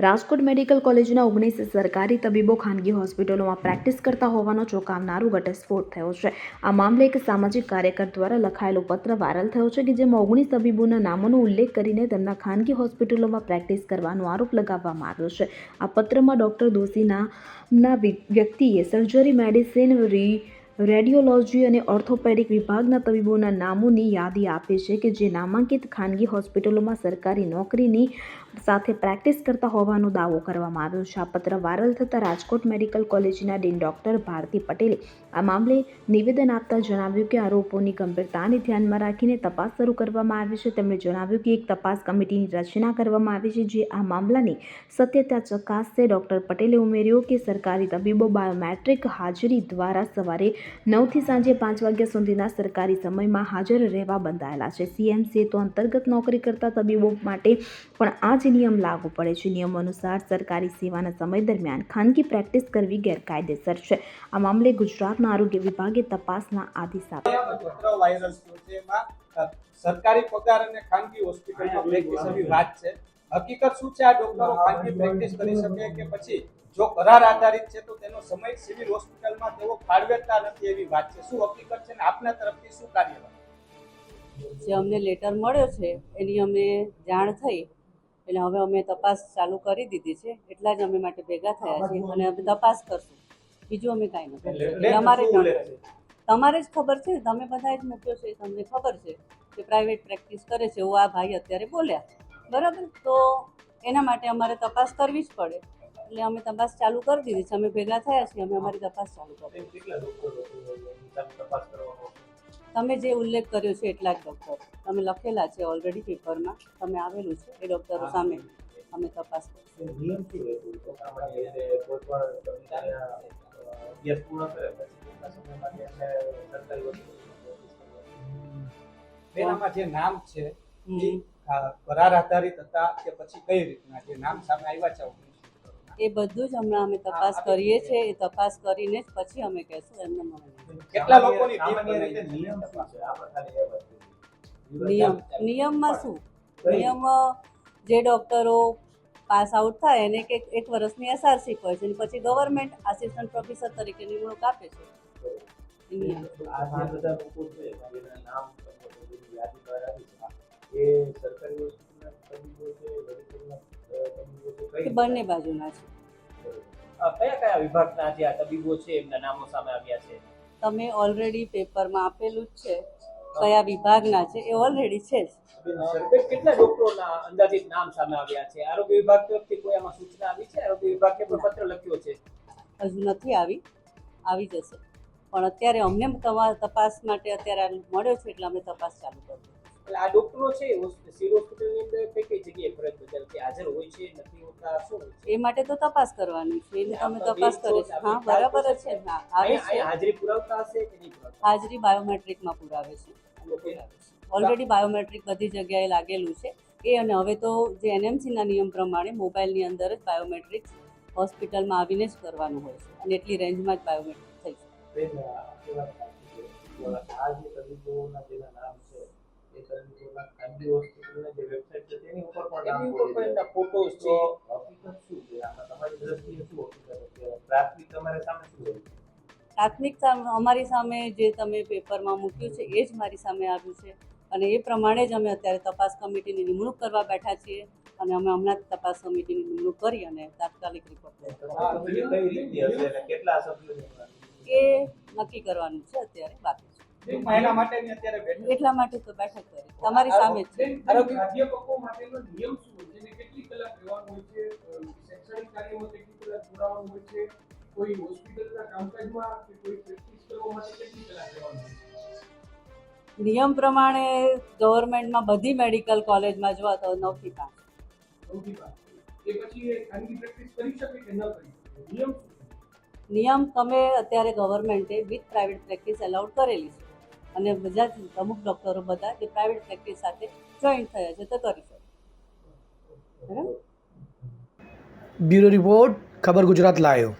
Rajkot medical કોલેજના ઓગણીસ સરકારી તબીબો ખાનગી હોસ્પિટલોમાં પ્રેક્ટિસ કરતા હોવાનો ચોંકાવનારો ઘટસ્ફોટ થયો છે. આ મામલે એક સામાજિક કાર્યકર દ્વારા લખાયેલો પત્ર વાયરલ થયો છે કે જેમાં ઓગણીસ તબીબોના નામોનો ઉલ્લેખ કરીને તેમના ખાનગી હોસ્પિટલોમાં પ્રેક્ટિસ કરવાનો આરોપ લગાવવામાં આવ્યો છે. આ પત્રમાં ડૉક્ટર દોશીના વ્યક્તિએ સર્જરી મેડિસિન રી રેડિયોલોજી અને ઓર્થોપેડિક વિભાગના તબીબોના નામોની યાદી આપે છે કે જે નામાંકિત ખાનગી હોસ્પિટલોમાં સરકારી નોકરીની સાથે પ્રેક્ટિસ કરતા હોવાનો દાવો કરવામાં આવ્યો છે. આ પત્ર વાયરલ થતાં રાજકોટ મેડિકલ કોલેજના ડીન ડૉક્ટર ભારતી પટેલે આ મામલે નિવેદન આપતા જણાવ્યું કે આરોપોની ગંભીરતાને ધ્યાનમાં રાખીને તપાસ શરૂ કરવામાં આવી છે. તેમણે જણાવ્યું કે એક તપાસ કમિટીની રચના કરવામાં આવી છે જે આ મામલાની સત્યતા ચકાસશે. ડૉક્ટર પટેલે ઉમેર્યું કે સરકારી તબીબો બાયોમેટ્રિક હાજરી દ્વારા સવારે નવથી સાંજે પાંચ વાગ્યા સુધીના સરકારી સમયમાં હાજર રહેવા બંધાયેલા છે. સીએમસીએ તો અંતર્ગત નોકરી કરતા તબીબો માટે પણ આ જ નિયમ લાગુ પડે છે. નિયમ અનુસાર સરકારી સેવાના સમય દરમિયાન ખાનગી પ્રેક્ટિસ કરવી ગેરકાયદેસર છે. આ મામલે ગુજરાતના આરોગ્ય વિભાગે તપાસના આદેશ આપ્યા સરકારી પગાર અને ખાનગી હોસ્પિટલમાં વાત છે. હકીકત શું છે? આ ડોક્ટરો ખાનગી પ્રેક્ટિસ કરી શકે કે પછી જો કરાર આધારિત છે તો તેનો સમય સિવિલ હોસ્પિટલમાં તેઓ ફાળવેતા નથી એવી વાત છે. શું હકીકત છે ને આપના તરફથી શું કાર્યવાહી? જે અમને લેટર મળ્યો છે એની અમે જાણ થઈ. એટલે હવે અમે તપાસ ચાલુ કરી દીધી છે. એટલા જ અમે માટે ભેગા થયા છીએ અને અમે તપાસ કરશું. બીજું અમે કાંઈ નથી. છે? તમારે જ ખબર છે તમે બધા જ મૂક્યો છે. તમને ખબર છે કે પ્રાઇવેટ પ્રેક્ટિસ કરે છે. એવું આ ભાઈ અત્યારે બોલ્યા બરાબર? તો એના માટે અમારે તપાસ કરવી જ પડે. એટલે અમે તપાસ ચાલુ કરી દીધી છે. અમે ભેગા થયા છીએ અમે અમારી તપાસ ચાલુ કરી તમે જે ઉલ્લેખ કર્યો છે એટલા જ ડૉક્ટર. તમે લખેલા છે ઓલરેડી પેપરમાં તમે આવેલું છે એ ડૉક્ટરો સામે અમે તપાસ કરીશું જે નામ છે કરાર આધારિત હતા કે પછી કઈ રીતના જે નામ સામે આવ્યા છે એ બધું જ હમણાં અમે તપાસ કરીએ છીએ એ તપાસ કરીને જ પછી અમે કહેશું એમને મને કેટલા લોકોની? નિયમ નિયમમાં શું? નિયમ જે ડૉક્ટરો પાસ આઉટ થાય એને કે એક વર્ષની એસઆરસી હોય છે અને પછી ગવર્મેન્ટ આસિસ્ટન્ટ પ્રોફેસર તરીકે નિમણૂક આપે છે. નિયમ એ સરકારી તબીબો છે તબીબો છે બંને બાજુના છે. કયા કયા વિભાગના જે આ તબીબો છે એમના નામો સામે આવ્યા છે? તમે ઓલરેડી પેપરમાં આપેલું જ છે કયા વિભાગના છે એ ઓલરેડી છે જ. કેટલા ડોક્ટરોના અંદાજિત નામ સામે આવ્યા છે? આરોગ્ય વિભાગ તરફથી કોઈ આમાં સૂચના આવી છે? આરોગ્ય વિભાગે પણ પત્ર લખ્યો છે? હજુ નથી આવી. આવી જશે. પણ અત્યારે અમને તપાસ માટે અત્યારે મળ્યો છે એટલે અમે તપાસ ચાલુ કરી એટલે આ ડોક્ટરો છે સિવિલ હોસ્પિટલની અંદર કઈ કઈ જગ્યાએ ફરજ બજાવતી હાજર હોય છે નથી હોતા શું એ માટે તો તપાસ કરવાની છે એની તમે તપાસ કરો છો, હા બરાબર જ છે. હા હાજરી પુરાવતા હશે કે નહીં પુરાવતા? હાજરી બાયોમેટ્રિકમાં પુરાવે છે. ઓલરેડી બાયોમેટ્રિક બધી જગ્યાએ લાગેલું છે. એ અને હવે તો જે એનએમસીના નિયમ પ્રમાણે મોબાઈલની અંદર જ બાયોમેટ્રિક હોસ્પિટલમાં આવીને જ કરવાનું હોય છે. અને એટલી રેન્જમાં જ બાયોમેટ્રિક થઈ છે બેન, આ એ વાત સાચી છે. પણ આ જે તબીબોના જેના નામ છે એ તબીબોના ખાનગી હોસ્પિટલની જે વેબસાઇટ છે તેની ઉપર પણ એની ઉપર પણ ફોટોસ છે. હકીકત શું છે? આમાં તમારી દ્રષ્ટિએ શું હકીકત પ્રાથમિક તમારે સામે શું હોય પ્રાથમિક અમારી સામે જે તમે પેપરમાં મૂક્યું છે એ જ મારી સામે આવ્યું છે. અને એ પ્રમાણે જ અમે અત્યારે તપાસ કમિટીની નિમણૂક કરવા બેઠા છીએ અને અમે હમણાં જ તપાસ કમિટીની નિમણૂક કરી અને તાત્કાલિક રિપોર્ટ એ નક્કી કરવાનું છે અત્યારે બાકી. અત્યારે એટલા માટે તો બેઠક કરી તમારી સામે છે. અધ્યાપકો માટેનો નિયમ શું છે? કેટલી કલાક રહેવાનું હોય છે? શૈક્ષણિક કાર્યમાં કેટલી કલાક જોડાવાનું હોય છે? કોઈ હોસ્પિટલના કામકાજમાં કે કોઈ પ્રેક્ટિસ કરવા માટે કેટલી કલાક રહેવાનું હોય છે? નિયમ પ્રમાણે ગવર્મેન્ટમાં બધી મેડિકલ કોલેજમાં જોવા તો નવથી પાંચ. નિયમ તમે અત્યારે ગવર્મેન્ટે વિથ પ્રાઇવેટ પ્રેક્ટિસ એલાઉડ કરેલી છે. અને બધા અમુક ડૉક્ટરો બધા જે પ્રાઇવેટ પ્રેક્ટિસ સાથે જોઈન્ટ થયા છે તો કરી શકે બરાબર? બ્યુરો રિપોર્ટ, ખબર ગુજરાત લાયો.